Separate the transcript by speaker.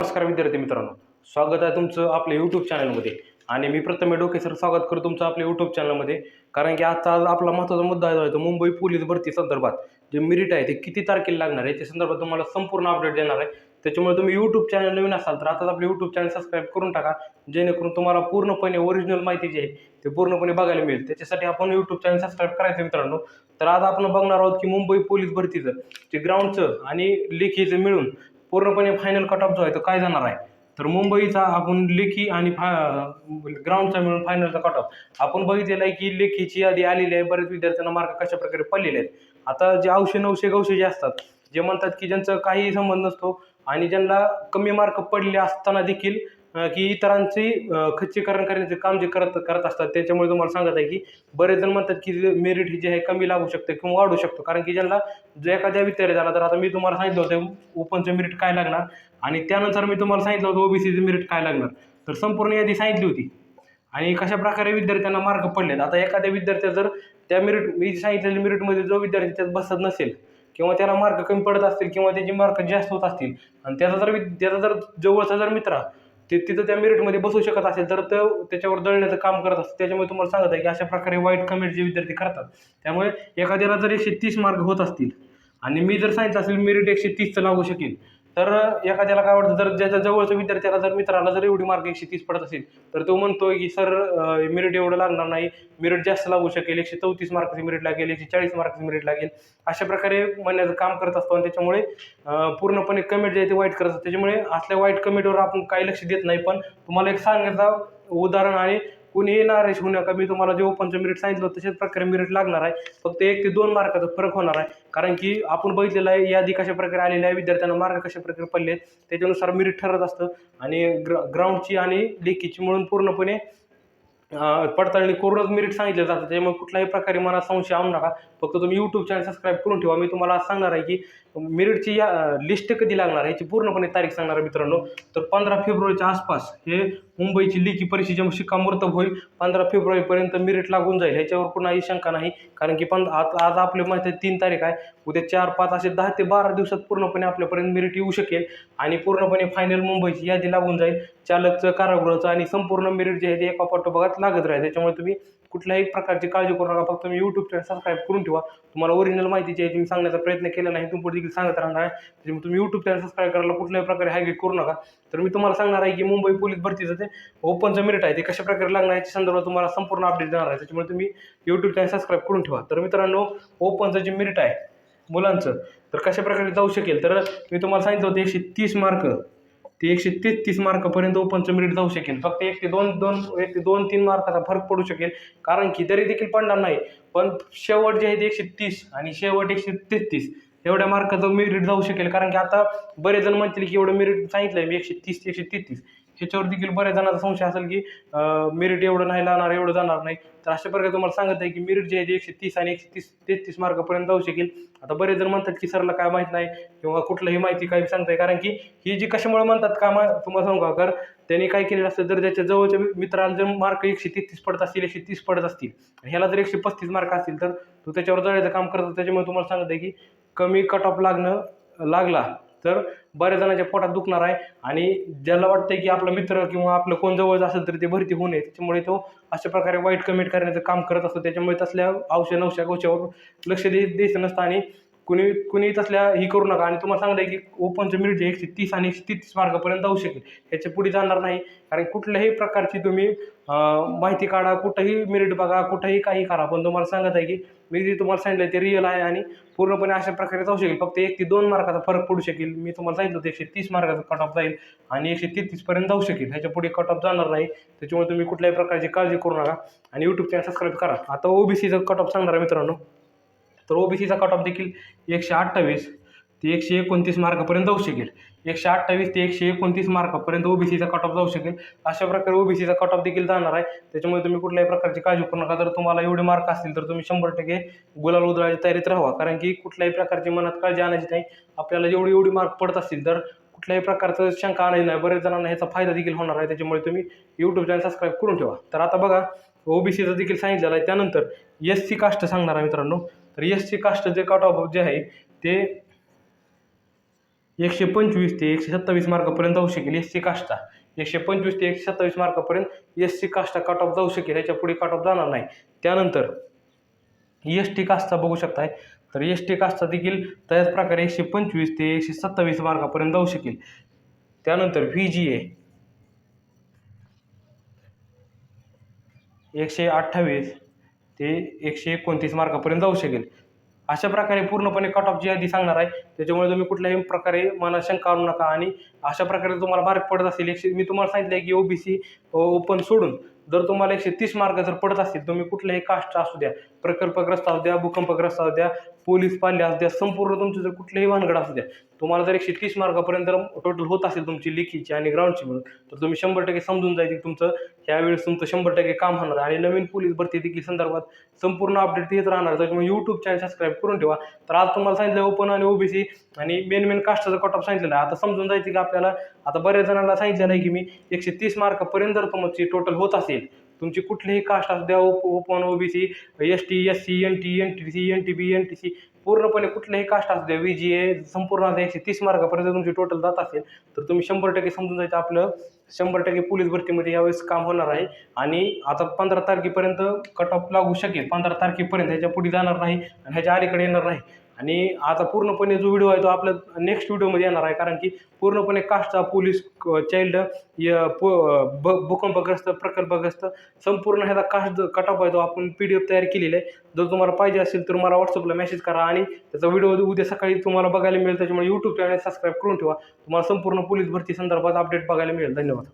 Speaker 1: नमस्कार विद्यार्थी मित्रांनो. स्वागत आहे तुमचं आपल्या यूट्यूब चॅनलमध्ये आणि मी प्रथम डोके सर स्वागत करतो तुमचं आपल्या यूट्यूब चॅनलमध्ये कारण की आजचा आज आपला महत्त्वाचा मुद्दा आहे तो मुंबई पोलीस भरती संदर्भात जे मिरिट आहे ते किती तारखेला लागणार आहे त्या संदर्भात तुम्हाला संपूर्ण अपडेट देणार आहे. त्याच्यामुळे तुम्ही यूट्यूब चॅनल नवीन असाल तर आताच आपलं यूट्यूब चॅनल सबस्क्राईब करून टाका. जेणेकरून तुम्हाला पूर्णपणे ओरिजिनल माहिती जी आहे ते पूर्णपणे बघायला मिळेल. त्याच्यासाठी आपण यूट्यूब चॅनल सबस्क्राईब करायचं मित्रांनो. तर आज आपण बघणार आहोत की मुंबई पोलीस भरतीचं जे ग्राउंडचं आणि लेखीचं मिळून पूर्णपणे फायनल कट ऑफ जो आहे तो काय जाणार आहे? तर मुंबईचा आपण लेखी आणि फा ग्राउंडचा मिळून फायनलचा कट ऑफ आपण बघितलेलं आहे की लेखीची यादी आलेली आहे. बरेच विद्यार्थ्यांना मार्क कशा प्रकारे पडलेले आहेत. आता जे औशे नऊशे गवशे जे असतात जे म्हणतात की ज्यांचं काहीही संबंध नसतो आणि ज्यांना कमी मार्क पडले असताना देखील की इतरांची खच्चीकरण करण्याचे काम जे करत करत असतात त्याच्यामुळे तुम्हाला सांगत आहे की बरेच जण म्हणतात की मेरिट जे आहे कमी लागू शकते किंवा वाढू शकतो. कारण की ज्यांना जो एखाद्या विद्यार्थ्याला तर आता मी तुम्हाला सांगितलं होतं ओपनचं मेरिट काय लागणार? आणि त्यानंतर मी तुम्हाला सांगितलं होतं ओबीसीचं मेरिट काय लागणार? तर संपूर्ण यादी सांगितली होती. आणि कशा प्रकारे विद्यार्थ्यांना मार्क पडलेत? आता एखाद्या विद्यार्थ्या जर त्या मेरिट मी सांगितलेल्या मेरिटमध्ये जो विद्यार्थी त्यात बसत नसेल किंवा त्याला मार्क कमी पडत असतील किंवा त्याची मार्क जास्त होत असतील आणि त्याचा जर वि- त्याचा जर जवळचा जर मित्र ते तिथं त्या मेरिटमध्ये बसू शकत असेल तर तो त्याच्यावर दळण्याचं काम करत असतं. त्याच्यामुळे तुम्हाला सांगत आहे की अशा प्रकारे वाईट कमेंट जे विद्यार्थी करतात त्यामुळे एखाद्याला जर एकशे तीस मार्क होत असतील आणि मी जर सांगितलं असेल मेरिट एकशे तीसचं लागू शकेल तर एखाद्याला काय वाटतं जर ज्याच्या जवळच्या विद्यार्थ्याला जर मित्राला जर एवढी मार्क एकशे तीस पडत असेल तर तो म्हणतोय की सर मेरिट एवढं लागणार नाही. मेरिट जास्त लागू शकेल. एकशे चौतीस मार्कची मेरिट लागेल. एकशे चाळीस मार्कची मेरिट लागेल. अशा प्रकारे म्हणण्याचं काम करत असतो आणि त्याच्यामुळे पूर्णपणे कमेंट जे आहे ते वाईट करत असतात. त्याच्यामुळे असल्या वाईट कमेंटवर आपण काही लक्ष देत नाही. पण तुम्हाला एक सांगायचा उदाहरण आणि कुणीही नाराज होऊ नका मी तुम्हाला जे ओपनचं मिरिट सांगितलं होतं तशाच प्रकारे मिरिट लागणार आहे. फक्त एक ते दोन मार्काचा फरक होणार आहे. कारण की आपण बघितलेलं आहे यादी कशा प्रकारे आलेली आहे विद्यार्थ्यांना मार्क कशा प्रकारे पडले आहेत त्याच्यानुसार मिरिट ठरत असतं. आणि ग्र ग्राउंडची आणि लेखीची म्हणून पूर्णपणे पडताळणी करूनच मिरिट सांगितलं जातं. त्यामुळे कुठल्याही प्रकारे मला संशय आणू नका. फक्त तुम्ही यूट्यूब चॅनल सबस्क्राईब करून ठेवा. मी तुम्हाला सांगणार आहे की मिरिटची या लिस्ट कधी लागणार याची पूर्णपणे तारीख सांगणार आहे मित्रांनो. तर पंधरा फेब्रुवारीच्या आसपास हे मुंबईची लेखी परीक्षेच्या शिक्कामोर्तब होईल. पंधरा फेब्रुवारीपर्यंत मेरिट लागून जाईल. ह्याच्यावर कुणाही शंका नाही. कारण की पण आज आज आपल्या माहिती तीन तारीख आहे. उद्या चार पाच असे दहा ते बारा दिवसात पूर्णपणे आपल्यापर्यंत मेरिट येऊ शकेल. आणि पूर्णपणे फायनल मुंबईची यादी लागून जाईल. चालकचं कारागृहाचं आणि संपूर्ण मेरिट जे आहे ते एका पाठोपाठ लागत राहील. त्याच्यामुळे तुम्ही कुठल्याही प्रकारची काळजी करू नका. फक्त तुम्ही यूट्यूब चॅनल सबस्क्राईब करून ठेवा. तुम्हाला ओरिजिनल माहिती जी आहे तुम्ही सांगण्याचा प्रयत्न केला नाही तुम्ही पुढे देखील सांगत राहणार आहे. त्याच्यामुळे तुम्ही यूट्यूब चॅनल सबस्क्राईब करायला कुठल्याही प्रकारे हायगेट करू नका. तर मी तुम्हाला सांगणार आहे की मुंबई पोलीस भरतीचं ते ओपनचं मेरिट आहे. ते कशा प्रकारे लागणार याच्या संदर्भात तुम्हाला संपूर्ण अपडेट देणार आहे. त्याच्यामुळे तुम्ही यूट्यूब चॅनल सबस्क्राईब करून ठेवा. तर मित्रांनो ओपनचं जे मेरिट आहे मुलांचं तर कशा प्रकारे जाऊ शकेल? तर मी तुम्हाला सांगितलं होतं एकशे तीस मार्क ते एकशे तेहतीस मार्कापर्यंत ओपनचं मिरिट जाऊ शकेल फक्त एक ते दोन दोन एक ते दोन तीन मार्काचा फरक पडू शकेल कारण की तरी देखील पडणार नाही. पण शेवट जे आहे ते एकशे तीस आणि शेवट एकशे तेहतीस एवढ्या मार्काचं मेरिट जाऊ शकेल. कारण की आता बरेच जण म्हणतील की एवढं मेरिट सांगितलं आहे मी एकशे तीस ते एकशे तेहतीस. ह्याच्यावर देखील बऱ्याच जणांचा संशय असेल की मेरिट एवढं नाही लागणार एवढं जाणार नाही. तर अशा प्रकारे तुम्हाला सांगत आहे की मेरिट जे आहे ते एकशे तीस आणि एकशे तीस तेहतीस मार्कापर्यंत जाऊ शकेल. आता बरेच जण म्हणतात की सरला काय माहीत नाही किंवा कुठलंही माहिती काही सांगताय. कारण की ही जी कशामुळे म्हणतात का मा तुम्हाला सांगू का त्यांनी काय केलेलं असतं जर त्याच्या जवळच्या मित्राला जर मार्क एकशे तेहतीस पडत असतील एकशे तीस पडत असतील ह्याला जर एकशे पस्तीस मार्क असतील तर तो त्याच्यावर जळायचं काम करतो. त्याच्यामुळे तुम्हाला सांगत आहे की कमी कट ऑफ लागणं लागला. तर बऱ्याच जणांच्या पोटात दुखणार आहे. आणि ज्याला वाटतंय की आपला मित्र किंवा आपलं कोण जवळच असेल तर ते भरती होऊ नये त्याच्यामुळे तो अशा प्रकारे वाईट कमेंट करण्याचं काम करत असतो. त्याच्यामुळे तसल्या औषध नवशा गोष्टीवर लक्ष दे द्यायचं नसतं आणि कुणी कुणी तसल्या ही करू नका. आणि तुम्हाला सांगता की ओपनचं मिनिट जे एकशे तीस आणि एकशे तेहतीस मार्कापर्यंत जाऊ शकेल. ह्याच्या पुढे जाणार नाही. कारण कुठल्याही प्रकारची तुम्ही माहिती काढा कुठंही मिरिट बघा कुठंही काही करा. पण तुम्हाला सांगत आहे की मी जे तुम्हाला सांगितलं ते रिअल आहे आणि पूर्णपणे अशा प्रकारे जाऊ शकेल. फक्त एक ते दोन मार्काचा फरक पडू शकेल. मी तुम्हाला सांगितलं होतं एकशे तीस मार्काचा कट ऑफ जाईल आणि एकशे तेहतीसपर्यंत जाऊ शकेल. ह्याच्या पुढे कट ऑफ जाणार नाही. त्याच्यामुळे तुम्ही कुठल्याही प्रकारची काळजी करू नका. आणि यूट्यूब चॅनल सबस्क्राईब करा. आता ओबीसीचं कट ऑफ सांगणार आहे मित्रांनो. तर ओबीसीचा कट ऑफ देखील एकशे अठ्ठावीस ते एकशे एकोणतीस मार्कापर्यंत जाऊ शकेल. एकशे अठ्ठावीस ते एकशे एकोणतीस मार्कापर्यंत ओबीसीचा कट ऑफ जाऊ शकेल. अशा प्रकारे ओबीसीचा कट ऑफ देखील जाणार आहे. त्याच्यामुळे तुम्ही कुठल्याही प्रकारची काळजी करू नका. जर तुम्हाला एवढे मार्क असतील तर तुम्ही शंभर टक्के गुलाल उधळायच्या तयारीत राहा कारण की कुठल्याही प्रकारची मनात काळजी आणायची नाही. आपल्याला जेवढे एवढी मार्क पडत असतील तर कुठल्याही प्रकारचं शंका आणायची नाही. बरेच जणांना ह्याचा फायदा देखील होणार आहे. त्याच्यामुळे तुम्ही यूट्यूब चॅनल सबस्क्राईब करून ठेवा. तर आता बघा ओबीसीचं देखील सांगितलेलं आहे. त्यानंतर एस सी कास्ट सांगणार आहे मित्रांनो. तर एस सी कास्टचे कट ऑफ जे आहे ते एकशे पंचवीस ते एकशे सत्तावीस मार्कापर्यंत जाऊ शकेल एस सी काष्टा एकशे पंचवीस ते एकशे सत्तावीस मार्कापर्यंत एस सी काष्टा कट ऑफ जाऊ शकेल ह्याच्या पुढे कट ऑफ जाणार नाही. त्यानंतर एस टी कास्टचा बघू शकताय. तर एस टी कास्टचा देखील त्याच प्रकारे एकशे पंचवीस ते एकशे सत्तावीस मार्कापर्यंत जाऊ शकेल. त्यानंतर व्ही जी ए एकशे अठ्ठावीस. ते एकशे एकोणतीस मार्कापर्यंत जाऊ शकेल. अशा प्रकारे पूर्णपणे कट ऑफची यादी सांगणार आहे त्याच्यामुळे तुम्ही कुठल्याही प्रकारे मनात शंका आणू नका. आणि अशा प्रकारे तुम्हाला मार्क पडत असेल एकशे मी तुम्हाला सांगितलं आहे की ओबीसी ओपन सोडून जर तुम्हाला एकशे तीस मार्क जर पडत असतील तुम्ही कुठल्याही कास्ट असू द्या प्रकल्पग्रस्त असू द्या भूकंपग्रस्त असू द्या पोलीस पाल्य असू द्या संपूर्ण तुमचं जर कुठलंही भानगड असू द्या तुम्हाला जर एकशे तीस मार्कापर्यंत टोटल होत असेल तुमची लिखीची आणि ग्राउंडची मिळून तर तुम्ही शंभर टक्के समजून जायचे की तुमचं यावेळेस तुमचं शंभर टक्के काम होणार आणि नवीन पोलीस भरती देखील संदर्भात संपूर्ण अपडेट येत राहणार. त्याच्यामुळे यूट्यूब चॅनल सबस्क्राईब करून ठेवा तर आज तुम्हाला सांगितलं ओपन आणि ओबीसी आणि मेन मेन कास्टचं कट ऑफ सांगितलेलं आहे. आता समजून जायचं की आपल्याला आता बऱ्याच जणांना सांगितलेलं आहे की मी एकशे तीस मार्कापर्यंत जर तुमची टोटल होत असेल तुमची कुठलीही कास्ट असू द्या open OBC S T S C N T N T C N T B N T C पूर्णपणे कुठल्याही कास्ट असू द्या व्ही जी ए संपूर्ण आता एकशे तीस मार्कापर्यंत तुमची टोटल जात असेल तर तुम्ही शंभर टक्के समजून जायचं आपलं. शंभर टक्के पोलीस भरतीमध्ये यावेळेस काम होणार आहे. आणि आता पंधरा तारखेपर्यंत कट ऑफ लागू शकेल. पंधरा तारखेपर्यंत ह्याच्या पुढे जाणार नाही आणि ह्याच्या अलीकडे येणार नाही. आणि आता पूर्णपणे जो व्हिडिओ आहे तो आपल्या नेक्स्ट व्हिडिओमध्ये येणार आहे. कारण की पूर्णपणे कास्टचा पोलीस चाइल्ड ब भूकंपग्रस्त प्रकल्पग्रस्त संपूर्ण ह्याचा कास्ट कट आहे तो आपण पी डी एफ तयार केलेला आहे. जर तुम्हाला पाहिजे असेल तर मला व्हॉट्सअपला मेसेज करा आणि त्याचा व्हिडिओ उद्या सकाळी तुम्हाला बघायला मिळेल. त्याच्यामुळे यूट्यूब चॅनल सबस्क्राईब करून ठेवा. तुम्हाला संपूर्ण पोलीस भरती संदर्भात अपडेट बघायला मिळेल. धन्यवाद.